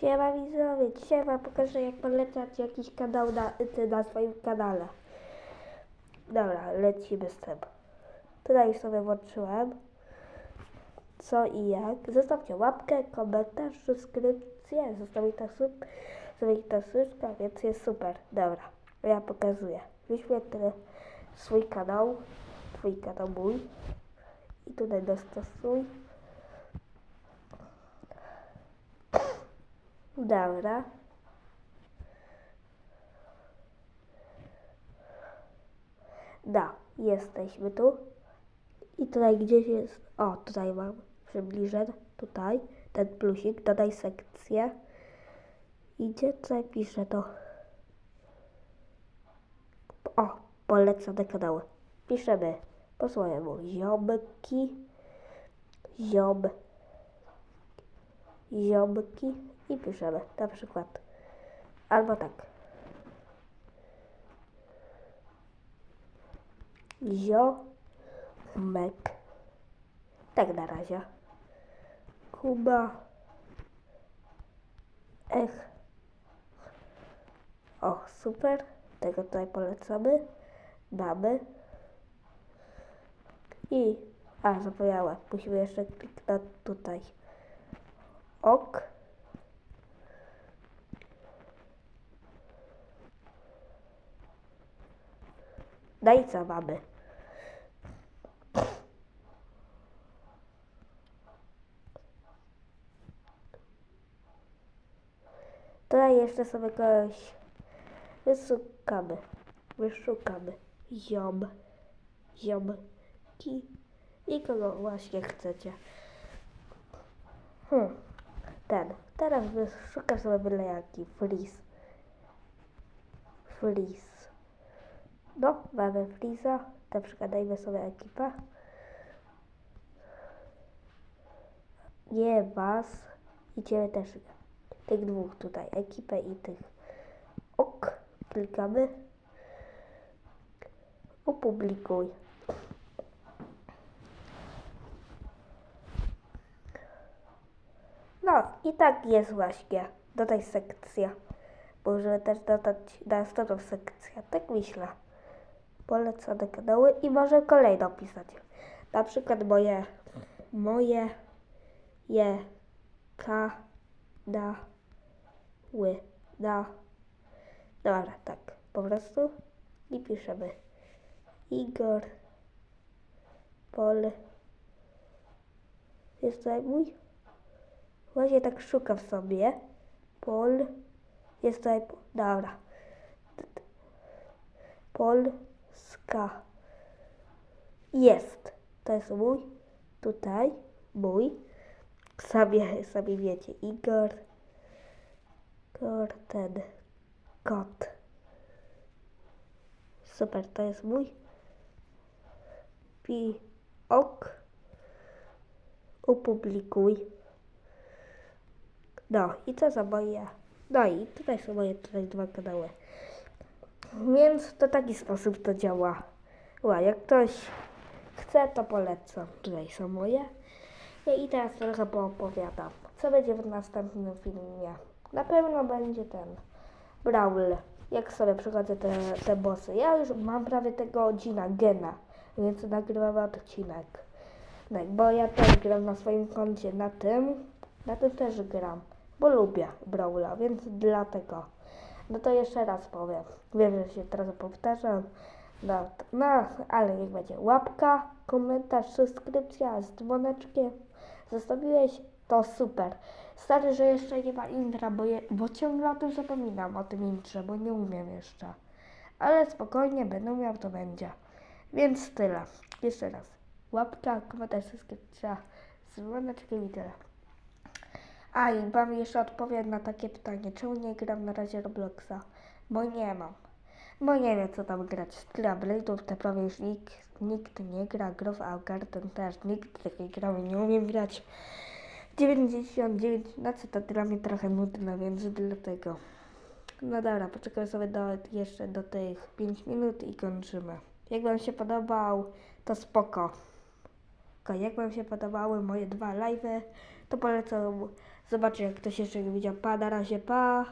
Siema widzowie, dzisiaj wam pokażę jak polecać jakiś kanał na, na swoim kanale. Dobra, lecimy z tym. Tutaj sobie włączyłem co i jak. Zostawcie łapkę, komentarz, subskrypcję, zostawcie sub, zostawcie suszka, więc jest super. Dobra, ja pokazuję. Wyświetlę swój kanał, twój kanał mój i tutaj dostosuj. Dobra. Da, jesteśmy tu. I tutaj gdzieś jest, o tutaj mam, przybliżę, tutaj, ten plusik, dodaj sekcję. Idzie, tutaj pisze to. O, polecane kanały. Piszemy po swojemu ziomki, ziom, ziomki i piszemy na przykład albo tak. Ziomek. Tak na razie. Kuba. Ech. O, super. Tego tutaj polecamy. Mamy. I, a zapomniałem, musimy jeszcze kliknąć tutaj. Ok. Co mamy? Tutaj jeszcze sobie kogoś wyszukamy. Wyszukamy. Ziom. Ziomki. I kogo właśnie chcecie. Hmm. Ten. Teraz wyszukam sobie byle jaki. Freeze. Freeze. No, mamy Freeza. Na przykład dajmy sobie ekipę. Nie was. Idziemy też tych dwóch tutaj. Ekipę i tych. Ok. Klikamy. Opublikuj. No i tak jest właśnie. Dodaj sekcja. Możemy też dodać następną sekcję. Tak myślę. Polecane kanały i może kolejną pisać. Na przykład moje, moje, je, ka, da, ły, da. Dobra, tak, po prostu i piszemy Igor, Pol, jest tutaj mój? Właśnie tak szukam sobie. Pol, jest tutaj, dobra. Polska. Jest. To jest mój. Tutaj mój. Sobie, sobie wiecie. Igor. Igor ten. Kot. Super, to jest mój. Pi. Ok. Opublikuj. No i co za moje. No i tutaj są moje tutaj dwa kanały. Więc w taki sposób to działa. Ła, jak ktoś chce, to polecam. Tutaj są moje. No I teraz trochę poopowiadam, co będzie w następnym filmie. Na pewno będzie ten Brawl. Jak sobie przychodzę te, te bossy. Ja już mam prawie tego godzina gena, więc nagrywam odcinek. Tak, bo ja też gram na swoim koncie na tym. Na tym też gram, bo lubię Brawla, więc dlatego. No to jeszcze raz powiem. Wiem, że się teraz powtarzam. No, no, ale niech będzie łapka, komentarz, subskrypcja z dzwoneczkiem. Zostawiłeś? To super. Stary, że jeszcze nie ma intra, bo, je, bo ciągle o tym zapominam, o tym intrze, bo nie umiem jeszcze. Ale spokojnie, będę miał, to będzie. Więc tyle. Jeszcze raz. Łapka, komentarz, subskrypcja z dzwoneczkiem i tyle. A i wam jeszcze odpowiem na takie pytanie, czemu nie gram na razie Robloxa? Bo nie mam. Bo nie wiem co tam grać. Gra Blade'ów to prawie już nikt, nikt nie gra. Grów Augarten też nikt takiej gramy nie umiem grać. 99 nocy to dla mnie trochę nudne, więc dlatego. No dobra, poczekaj sobie do, jeszcze do tych 5 minut i kończymy. Jak wam się podobał, to spoko. Tylko jak wam się podobały moje dwa live'y, to polecam zobaczyć, jak ktoś jeszcze widział. Pa, na razie, pa.